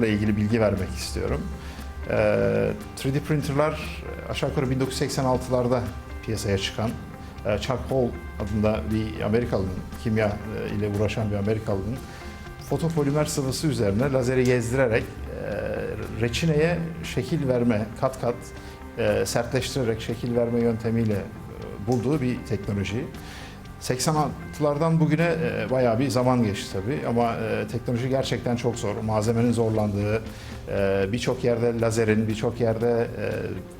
printerla ilgili bilgi vermek istiyorum. Ee, 3D printerlar aşağı yukarı 1986'larda piyasaya çıkan e, Chuck Hall adında bir Amerikalı'nın, kimya e, ile uğraşan bir Amerikalı'nın fotopolimer sıvısı üzerine lazeri gezdirerek e, reçineye şekil verme, kat kat sertleştirerek şekil verme yöntemiyle bulduğu bir teknoloji. 86'lardan bugüne e, bayağı bir zaman geçti tabii ama e, teknoloji gerçekten çok zor. Malzemenin zorlandığı, e, birçok yerde lazerin, birçok yerde e,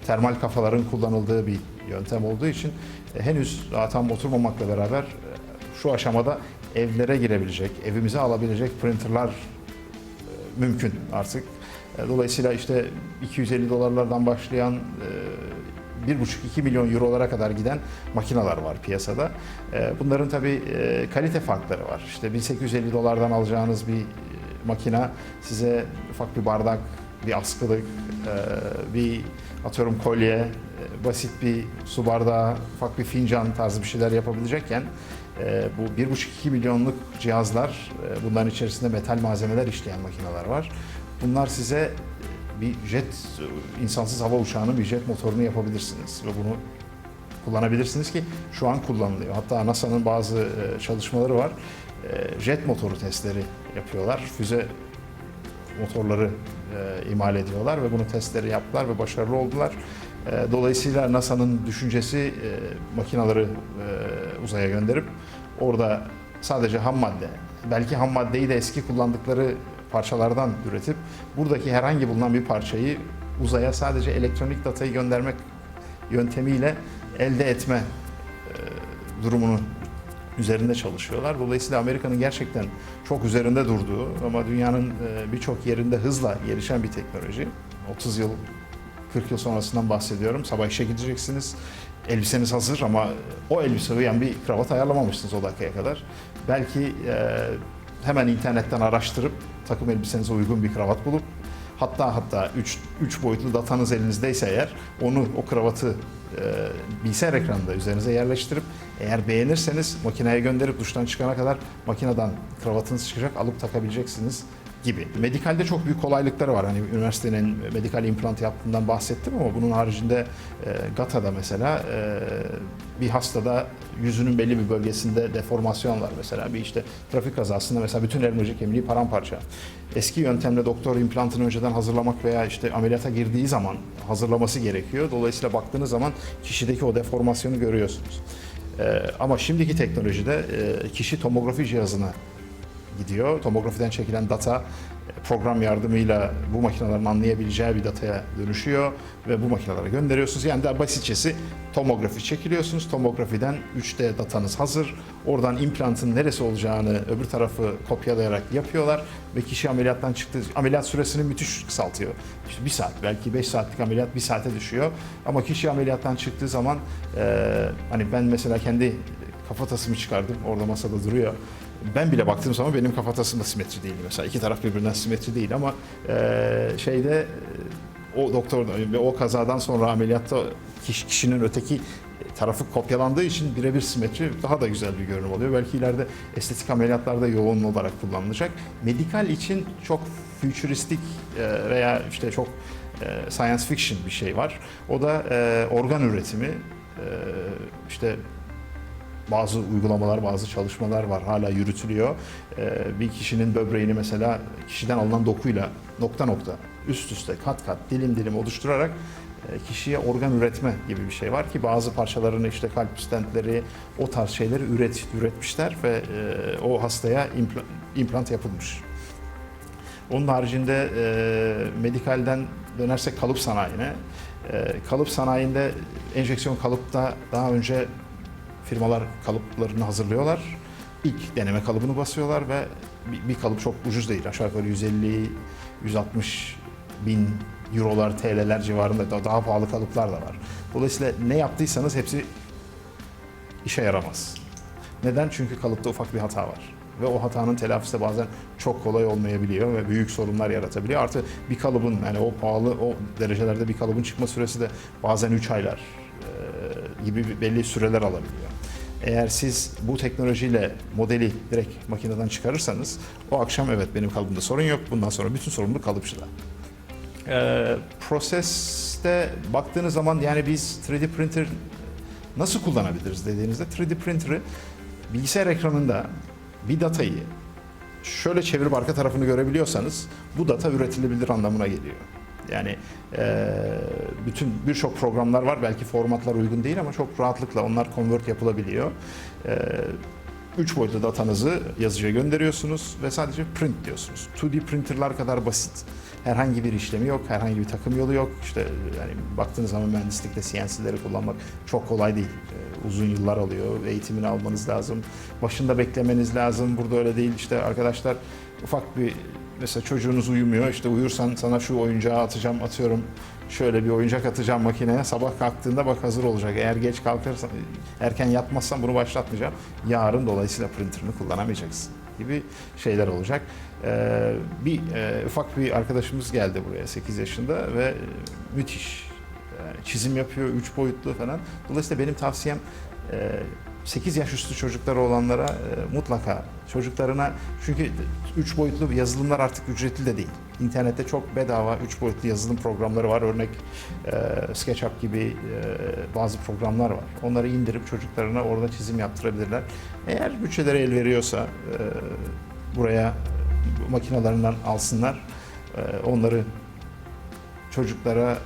termal kafaların kullanıldığı bir yöntem olduğu için henüz daha tam oturmamakla beraber şu aşamada evlere girebilecek, evimize alabilecek printerlar mümkün artık. Dolayısıyla işte 250 dolarlardan başlayan 1,5-2 milyon eurolara kadar giden makineler var piyasada. E, Bunların tabii e, kalite farkları var. İşte 1850 dolardan alacağınız bir e, makina size ufak bir bardak, bir askılık, e, bir atıyorum kolye, basit bir su bardağı, ufak bir fincan tarzı bir şeyler yapabilecekken bu 1,5-2 milyonluk cihazlar, bunların içerisinde metal malzemeler işleyen makineler var. Bunlar size bir jet, insansız hava uçağının bir jet motorunu yapabilirsiniz ve bunu kullanabilirsiniz ki şu an kullanılıyor. Hatta NASA'nın bazı e, çalışmaları var. E, Jet motoru testleri yapıyorlar. Füze motorları e, imal ediyorlar ve bunu testleri yaptılar ve başarılı oldular. Dolayısıyla NASA'nın düşüncesi makinaları uzaya gönderip orada sadece ham madde, belki ham maddeyi de eski kullandıkları parçalardan üretip buradaki herhangi bulunan bir parçayı uzaya sadece elektronik datayı göndermek yöntemiyle elde etme e, durumunu üzerinde çalışıyorlar. Dolayısıyla Amerika'nın gerçekten çok üzerinde durduğu ama dünyanın e, birçok yerinde hızla gelişen bir teknoloji. 30 yıl 40 yıl sonrasından bahsediyorum. Sabah işe gideceksiniz. Elbiseniz hazır ama o elbise uyan bir kravat ayarlamamışsınız o dakikaya kadar. Belki e, hemen internetten araştırıp takım elbisenize uygun bir kravat bulup hatta hatta 3 3 boyutlu datanız elinizdeyse eğer onu o kravatı e, bilgisayar ekranında üzerinize yerleştirip eğer beğenirseniz makineye gönderip duştan çıkana kadar makineden kravatınız çıkacak alıp takabileceksiniz gibi. Medikalde çok büyük kolaylıkları var. Hani üniversitenin medikal implant yaptığından bahsettim ama bunun haricinde e, GATA'da mesela e, bir hastada yüzünün belli bir bölgesinde deformasyon var mesela. Bir işte trafik kazasında mesela bütün elmacık kemiği paramparça. Eski yöntemle doktor implantını önceden hazırlamak veya işte ameliyata girdiği zaman hazırlaması gerekiyor. Dolayısıyla baktığınız zaman kişideki o deformasyonu görüyorsunuz. E, ama şimdiki teknolojide e, kişi tomografi cihazına gidiyor. Tomografiden çekilen data e, program yardımıyla bu makinelerin anlayabileceği bir dataya dönüşüyor ve bu makinelere gönderiyorsunuz. Yani daha basitçesi tomografi çekiliyorsunuz. Tomografiden 3D datanız hazır. Oradan implantın neresi olacağını öbür tarafı kopyalayarak yapıyorlar ve kişi ameliyattan çıktığı ameliyat süresini müthiş kısaltıyor. İşte bir saat belki 5 saatlik ameliyat bir saate düşüyor. Ama kişi ameliyattan çıktığı zaman e, hani ben mesela kendi kafatasımı çıkardım. Orada masada duruyor. Ben bile baktığım zaman benim kafatasım da simetri değil mesela. iki taraf birbirinden simetri değil ama e, şeyde e, o doktor ve o kazadan sonra ameliyatta kişi, kişinin öteki tarafı kopyalandığı için birebir simetri daha da güzel bir görünüm oluyor. Belki ileride estetik ameliyatlarda yoğun olarak kullanılacak. Medikal için çok futuristik e, veya işte çok e, science fiction bir şey var. O da organ üretimi. İşte bazı uygulamalar, bazı çalışmalar var hala yürütülüyor. Ee, bir kişinin böbreğini mesela kişiden alınan dokuyla nokta nokta üst üste kat kat dilim dilim oluşturarak e, kişiye organ üretme gibi bir şey var ki bazı parçalarını işte kalp stentleri o tarz şeyleri üret, üretmişler ve e, o hastaya impla- implant yapılmış. Onun haricinde e, medikalden dönersek kalıp sanayine. E, kalıp sanayinde enjeksiyon kalıpta daha önce firmalar kalıplarını hazırlıyorlar. İlk deneme kalıbını basıyorlar ve bir, bir kalıp çok ucuz değil. Aşağı yukarı 150 160 bin eurolar, TL'ler civarında da daha pahalı kalıplar da var. Dolayısıyla ne yaptıysanız hepsi işe yaramaz. Neden? Çünkü kalıpta ufak bir hata var. Ve o hatanın telafisi de bazen çok kolay olmayabiliyor ve büyük sorunlar yaratabiliyor. Artı bir kalıbın yani o pahalı o derecelerde bir kalıbın çıkma süresi de bazen 3 aylar gibi belli süreler alabiliyor. Eğer siz bu teknolojiyle modeli direkt makineden çıkarırsanız o akşam evet benim kalıbımda sorun yok. Bundan sonra bütün sorumluluk kalıpçıda. Ee, proseste baktığınız zaman yani biz 3D printer nasıl kullanabiliriz dediğinizde 3D printer'ı bilgisayar ekranında bir datayı şöyle çevirip arka tarafını görebiliyorsanız bu data üretilebilir anlamına geliyor. Yani eee, bütün birçok programlar var belki formatlar uygun değil ama çok rahatlıkla onlar convert yapılabiliyor. Eee Üç boyutlu datanızı yazıcıya gönderiyorsunuz ve sadece print diyorsunuz. 2D printerlar kadar basit. Herhangi bir işlemi yok, herhangi bir takım yolu yok. İşte yani baktığınız zaman mühendislikte CNC'leri kullanmak çok kolay değil. Ee, uzun yıllar alıyor, eğitimini almanız lazım. Başında beklemeniz lazım. Burada öyle değil. İşte arkadaşlar ufak bir mesela çocuğunuz uyumuyor. İşte uyursan sana şu oyuncağı atacağım, atıyorum. Şöyle bir oyuncak atacağım makineye. Sabah kalktığında bak hazır olacak. Eğer geç kalkarsan, erken yatmazsan bunu başlatmayacağım. Yarın dolayısıyla printerını kullanamayacaksın gibi şeyler olacak. Ee, bir e, ufak bir arkadaşımız geldi buraya 8 yaşında ve e, müthiş yani çizim yapıyor, 3 boyutlu falan. Dolayısıyla benim tavsiyem e, 8 yaş üstü çocukları olanlara e, mutlaka çocuklarına çünkü 3 boyutlu yazılımlar artık ücretli de değil. İnternette çok bedava 3 boyutlu yazılım programları var. Örnek e, SketchUp gibi e, bazı programlar var. Onları indirip çocuklarına orada çizim yaptırabilirler. Eğer bütçeleri el veriyorsa e, buraya makinalarından alsınlar. E, onları çocuklara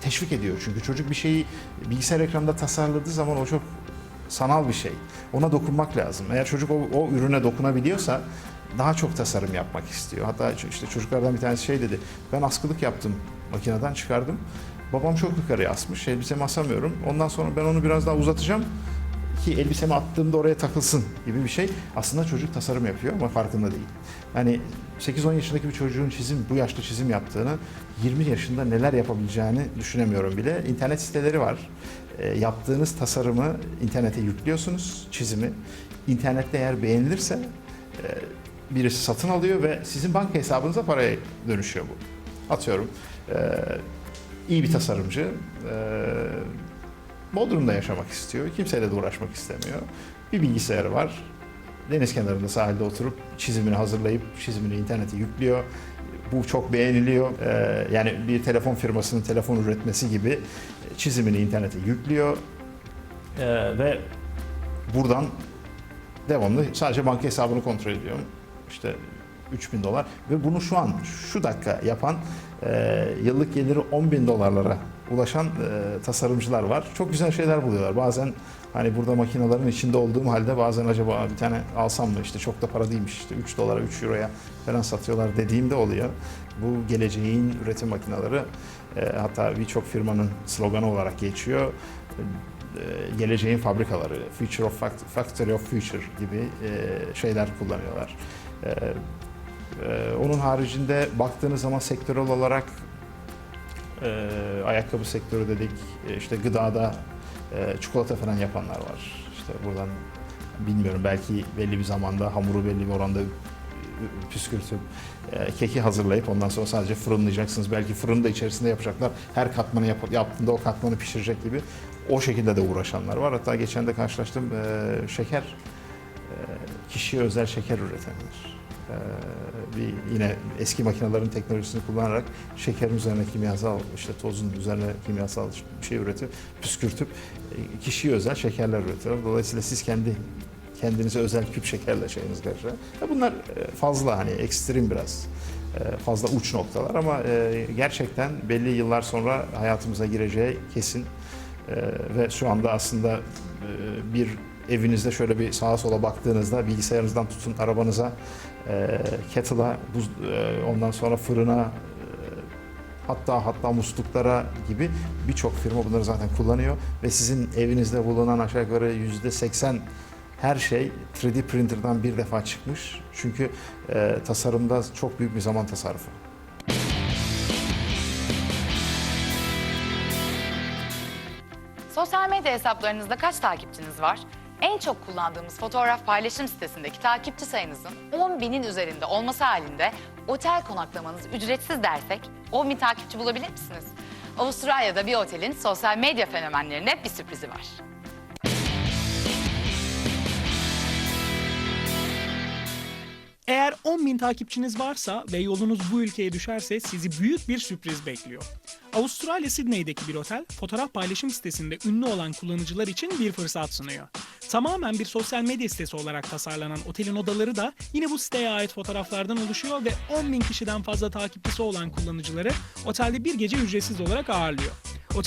teşvik ediyor. Çünkü çocuk bir şeyi bilgisayar ekranında tasarladığı zaman o çok sanal bir şey. Ona dokunmak lazım. Eğer çocuk o, o ürüne dokunabiliyorsa daha çok tasarım yapmak istiyor. Hatta işte çocuklardan bir tanesi şey dedi. Ben askılık yaptım makineden çıkardım. Babam çok yukarıya asmış. Elbisemi asamıyorum. Ondan sonra ben onu biraz daha uzatacağım ki elbisemi attığımda oraya takılsın gibi bir şey. Aslında çocuk tasarım yapıyor ama farkında değil. Yani 8-10 yaşındaki bir çocuğun çizim, bu yaşta çizim yaptığını 20 yaşında neler yapabileceğini düşünemiyorum bile. İnternet siteleri var. E, yaptığınız tasarımı internete yüklüyorsunuz, çizimi. İnternette eğer beğenilirse e, birisi satın alıyor ve sizin banka hesabınıza paraya dönüşüyor bu. Atıyorum e, iyi bir tasarımcı Bodrum'da yaşamak istiyor. Kimseyle de uğraşmak istemiyor. Bir bilgisayarı var. Deniz kenarında sahilde oturup çizimini hazırlayıp çizimini internete yüklüyor. Bu çok beğeniliyor. Ee, yani bir telefon firmasının telefon üretmesi gibi çizimini internete yüklüyor. Ee, ve buradan devamlı sadece banka hesabını kontrol ediyor. İşte 3000 dolar ve bunu şu an şu dakika yapan e, yıllık geliri 10 bin dolarlara ulaşan e, tasarımcılar var. Çok güzel şeyler buluyorlar. Bazen hani burada makinelerin içinde olduğum halde bazen acaba bir tane alsam mı işte çok da para değilmiş işte 3 dolara 3 euroya falan satıyorlar dediğimde oluyor. Bu geleceğin üretim makineleri e, hatta birçok firmanın sloganı olarak geçiyor. E, geleceğin fabrikaları, Future of Fact- Factory of Future gibi e, şeyler kullanıyorlar. E, ee, onun haricinde baktığınız zaman sektörel olarak e, ayakkabı sektörü dedik, e, işte gıdada e, çikolata falan yapanlar var. İşte buradan bilmiyorum belki belli bir zamanda hamuru belli bir oranda e, püskürtüp keki hazırlayıp ondan sonra sadece fırınlayacaksınız. Belki fırını da içerisinde yapacaklar. Her katmanı yap- yaptığında o katmanı pişirecek gibi o şekilde de uğraşanlar var. Hatta geçen de karşılaştım şeker e, kişiye özel şeker üretenler. Ee, bir yine eski makinelerin teknolojisini kullanarak şekerin üzerine kimyasal işte tozun üzerine kimyasal bir şey üretip püskürtüp e, kişiye özel şekerler üretiyor. Dolayısıyla siz kendi kendinize özel küp şekerle şeyiniz karşı. Bunlar e, fazla hani ekstrem biraz e, fazla uç noktalar ama gerçekten belli yıllar sonra hayatımıza gireceği kesin ve şu anda aslında bir evinizde şöyle bir sağa sola baktığınızda bilgisayarınızdan tutun arabanıza, e, kettle'a, buz, e, ondan sonra fırına, e, hatta hatta musluklara gibi birçok firma bunları zaten kullanıyor ve sizin evinizde bulunan aşağı yukarı yüzde 80 her şey 3D printer'dan bir defa çıkmış. Çünkü e, tasarımda çok büyük bir zaman tasarrufu. Sosyal medya hesaplarınızda kaç takipçiniz var? En çok kullandığımız fotoğraf paylaşım sitesindeki takipçi sayınızın 10 binin üzerinde olması halinde otel konaklamanız ücretsiz dersek 10 bin takipçi bulabilir misiniz? Avustralya'da bir otelin sosyal medya fenomenlerine bir sürprizi var. Eğer 10 bin takipçiniz varsa ve yolunuz bu ülkeye düşerse sizi büyük bir sürpriz bekliyor. Avustralya Sydney'deki bir otel fotoğraf paylaşım sitesinde ünlü olan kullanıcılar için bir fırsat sunuyor. Tamamen bir sosyal medya sitesi olarak tasarlanan otelin odaları da yine bu siteye ait fotoğraflardan oluşuyor ve 10.000 kişiden fazla takipçisi olan kullanıcıları otelde bir gece ücretsiz olarak ağırlıyor.